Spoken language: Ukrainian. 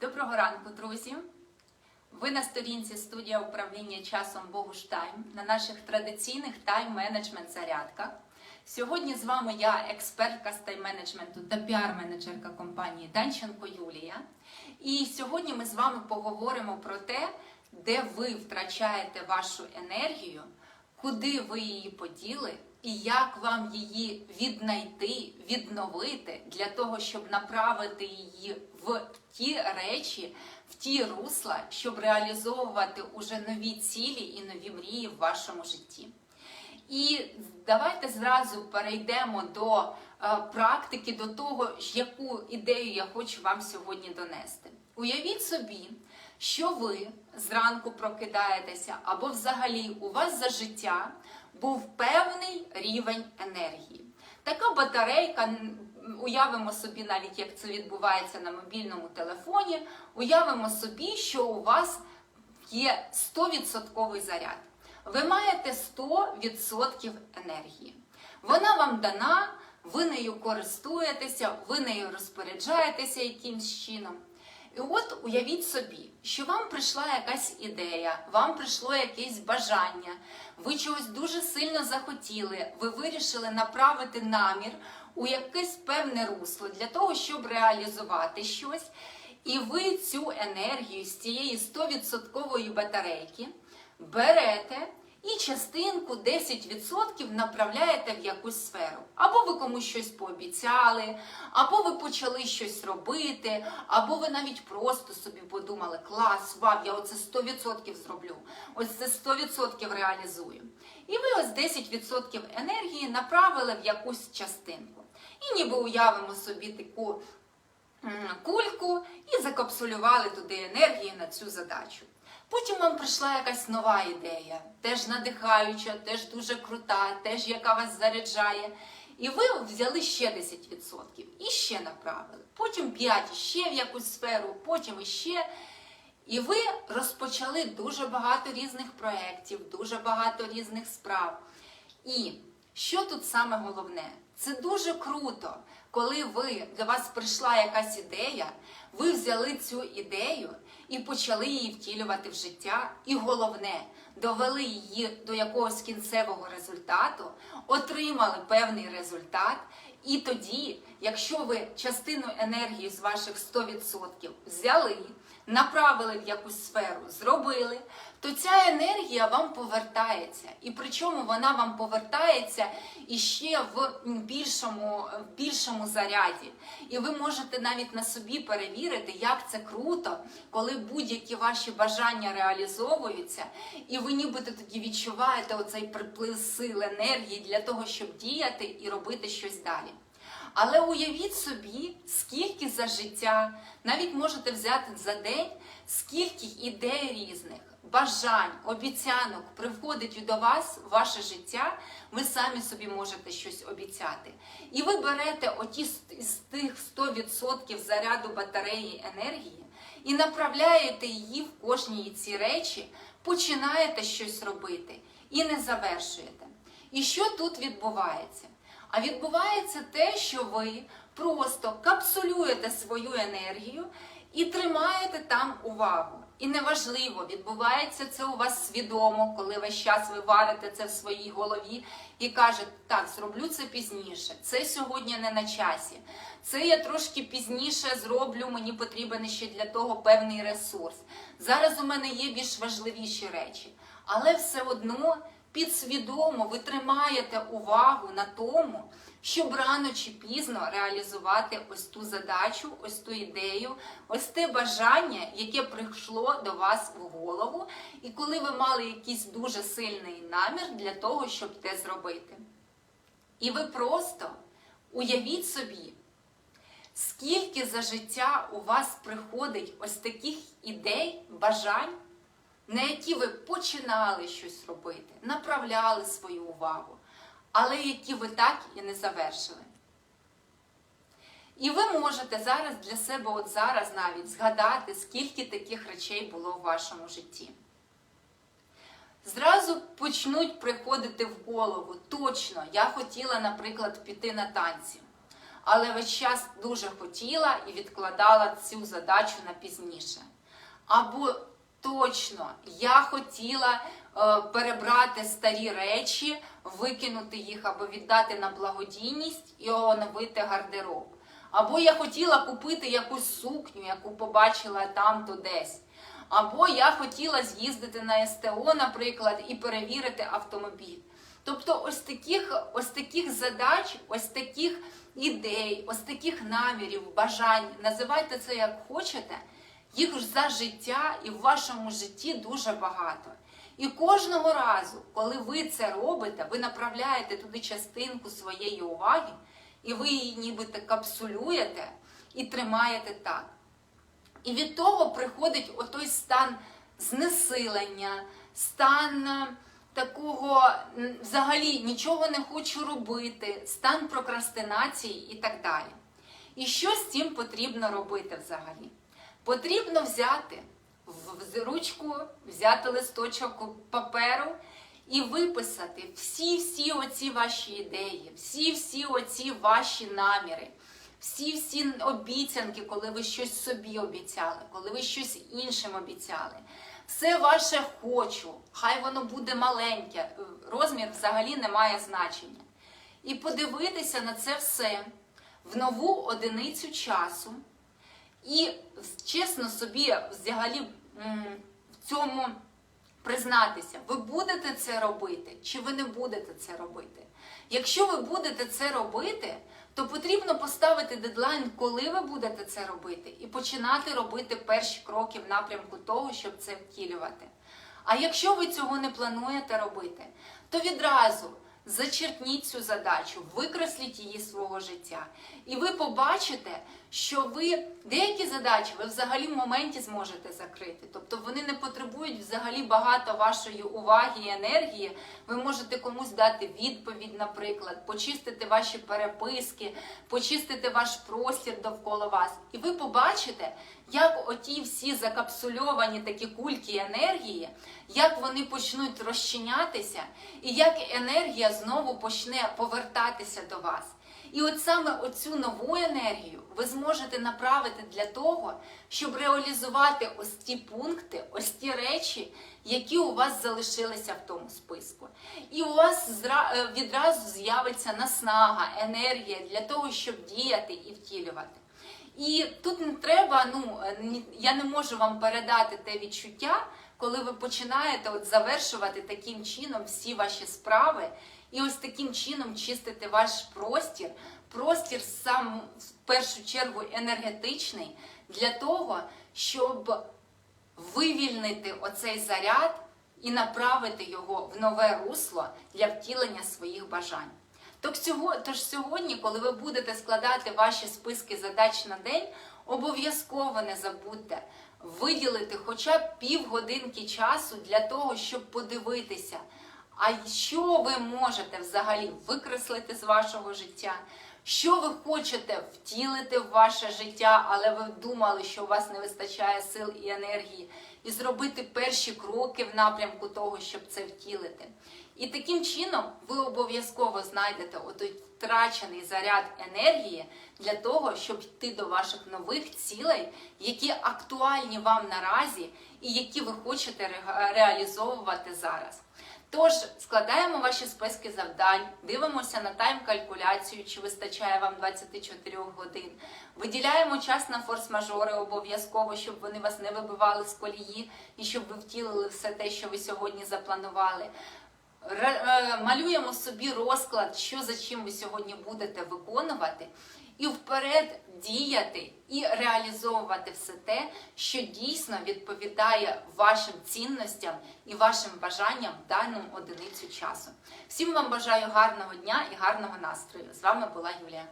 Доброго ранку, друзі! Ви на сторінці студія управління часом Богуш Тайм на наших традиційних тайм-менеджмент зарядках. Сьогодні з вами я, експертка з тайм-менеджменту та піар-менеджерка компанії Данченко Юлія. І сьогодні ми з вами поговоримо про те, де ви втрачаєте вашу енергію, куди ви її поділи, і як вам її віднайти, відновити для того, щоб направити її в ті речі, в ті русла, щоб реалізовувати уже нові цілі і нові мрії в вашому житті. І давайте зразу перейдемо до е, практики, до того, яку ідею я хочу вам сьогодні донести. Уявіть собі, що ви зранку прокидаєтеся, або взагалі у вас за життя був певний рівень енергії. Така батарейка, уявимо собі, навіть як це відбувається на мобільному телефоні, уявимо собі, що у вас є 100% заряд. Ви маєте 100% енергії. Вона вам дана, ви нею користуєтеся, ви нею розпоряджаєтеся якимсь чином. І от уявіть собі, що вам прийшла якась ідея, вам прийшло якесь бажання, ви чогось дуже сильно захотіли, ви вирішили направити намір у якесь певне русло для того, щоб реалізувати щось. І ви цю енергію з цієї 100% батарейки берете і частинку 10% направляєте в якусь сферу. Або ви комусь щось пообіцяли, або ви почали щось робити, або ви навіть просто собі подумали, клас, вау, я оце 100% зроблю, ось це 100% реалізую. І ви ось 10% енергії направили в якусь частинку. І ніби уявимо собі таку кульку і закапсулювали туди енергію на цю задачу. Потім вам прийшла якась нова ідея, теж надихаюча, теж дуже крута, теж яка вас заряджає. І ви взяли ще 10% і ще направили. Потім 5 ще в якусь сферу, потім іще. І ви розпочали дуже багато різних проєктів, дуже багато різних справ. І що тут саме головне? Це дуже круто, коли ви для вас прийшла якась ідея, ви взяли цю ідею і почали її втілювати в життя. І головне, довели її до якогось кінцевого результату, отримали певний результат. І тоді, якщо ви частину енергії з ваших 100% взяли, направили в якусь сферу, зробили, то ця енергія вам повертається. І причому вона вам повертається іще в більшому, в більшому заряді. І ви можете навіть на собі перевірити, як це круто, коли будь-які ваші бажання реалізовуються, і ви нібито тоді відчуваєте оцей приплив сил, енергії для того, щоб діяти і робити щось далі. Але уявіть собі, скільки за життя, навіть можете взяти за день, скільки ідей різних, бажань, обіцянок приходить до вас в ваше життя, ви самі собі можете щось обіцяти. І ви берете оті з тих 100% заряду батареї енергії і направляєте її в кожній ці речі, починаєте щось робити і не завершуєте. І що тут відбувається? А відбувається те, що ви просто капсулюєте свою енергію і тримаєте там увагу. І неважливо, відбувається це у вас свідомо, коли весь час ви варите це в своїй голові і кажете, так, зроблю це пізніше, це сьогодні не на часі. Це я трошки пізніше зроблю, мені потрібен ще для того певний ресурс. Зараз у мене є більш важливіші речі. Але все одно підсвідомо ви тримаєте увагу на тому, щоб рано чи пізно реалізувати ось ту задачу, ось ту ідею, ось те бажання, яке прийшло до вас в голову, і коли ви мали якийсь дуже сильний намір для того, щоб те зробити. І ви просто уявіть собі, скільки за життя у вас приходить ось таких ідей, бажань на які ви починали щось робити, направляли свою увагу, але які ви так і не завершили. І ви можете зараз для себе, от зараз навіть, згадати, скільки таких речей було в вашому житті. Зразу почнуть приходити в голову. Точно, я хотіла, наприклад, піти на танці. але весь час дуже хотіла і відкладала цю задачу на пізніше. Або точно я хотіла е, перебрати старі речі, викинути їх або віддати на благодійність і оновити гардероб. Або я хотіла купити якусь сукню, яку побачила там то десь. Або я хотіла з'їздити на СТО, наприклад, і перевірити автомобіль. Тобто, ось таких, ось таких задач, ось таких ідей, ось таких намірів, бажань, називайте це як хочете, їх ж за життя і в вашому житті дуже багато. І кожного разу, коли ви це робите, ви направляєте туди частинку своєї уваги, і ви її нібито капсулюєте і тримаєте так. І від того приходить отой стан знесилення, стан е, такого взагалі нічого не хочу робити, стан прокрастинації і так далі. І що з цим потрібно робити взагалі? Потрібно взяти в ручку, взяти листочок паперу і виписати всі-всі оці ваші ідеї, всі-всі оці ваші наміри, всі-всі обіцянки, коли ви щось собі обіцяли, коли ви щось іншим обіцяли. Все ваше хочу, хай воно буде маленьке, розмір взагалі не має значення. І подивитися на це все в нову одиницю часу. І чесно собі взагалі в цьому признатися, ви будете це робити чи ви не будете це робити. Якщо ви будете це робити, то потрібно поставити дедлайн, коли ви будете це робити, і починати робити перші кроки в напрямку того, щоб це втілювати. А якщо ви цього не плануєте робити, то відразу зачерпніть цю задачу, викресліть її з свого життя. І ви побачите, що ви деякі задачі ви взагалі в моменті зможете закрити. Тобто вони не потребують взагалі багато вашої уваги і енергії. Ви можете комусь дати відповідь, наприклад, почистити ваші переписки, почистити ваш простір довкола вас. І ви побачите, як оті всі закапсульовані такі кульки енергії, як вони почнуть розчинятися, і як енергія знову почне повертатися до вас. І от саме оцю нову енергію ви зможете направити для того, щоб реалізувати ось ті пункти, ось ті речі, які у вас залишилися в тому списку. І у вас е, відразу з'явиться наснага, енергія для того, щоб діяти і втілювати. І тут не треба, ну я не можу вам передати те відчуття, коли ви починаєте от завершувати таким чином всі ваші справи, і ось таким чином чистити ваш простір, простір сам в першу чергу енергетичний, для того, щоб вивільнити оцей заряд і направити його в нове русло для втілення своїх бажань. Тож сього- Тож сьогодні, коли ви будете складати ваші списки задач на день, обов'язково не забудьте виділити хоча б півгодинки часу для того, щоб подивитися, а що ви можете взагалі викреслити з вашого життя, що ви хочете втілити в ваше життя, але ви думали, що у вас не вистачає сил і енергії, і зробити перші кроки в напрямку того, щоб це втілити. І таким чином ви обов'язково знайдете отой втрачений заряд енергії для того, щоб йти до ваших нових цілей, які актуальні вам наразі і які ви хочете ре- реалізовувати зараз. Тож складаємо ваші списки завдань, дивимося на тайм-калькуляцію, чи вистачає вам 24 годин. Виділяємо час на форс-мажори обов'язково, щоб вони вас не вибивали з колії і щоб ви втілили все те, що ви сьогодні запланували. Е, малюємо собі розклад, що за чим ви сьогодні будете виконувати, і вперед діяти і реалізовувати все те, що дійсно відповідає вашим цінностям і вашим бажанням в дану одиницю часу. Всім вам бажаю гарного дня і гарного настрою. З вами була Юлія.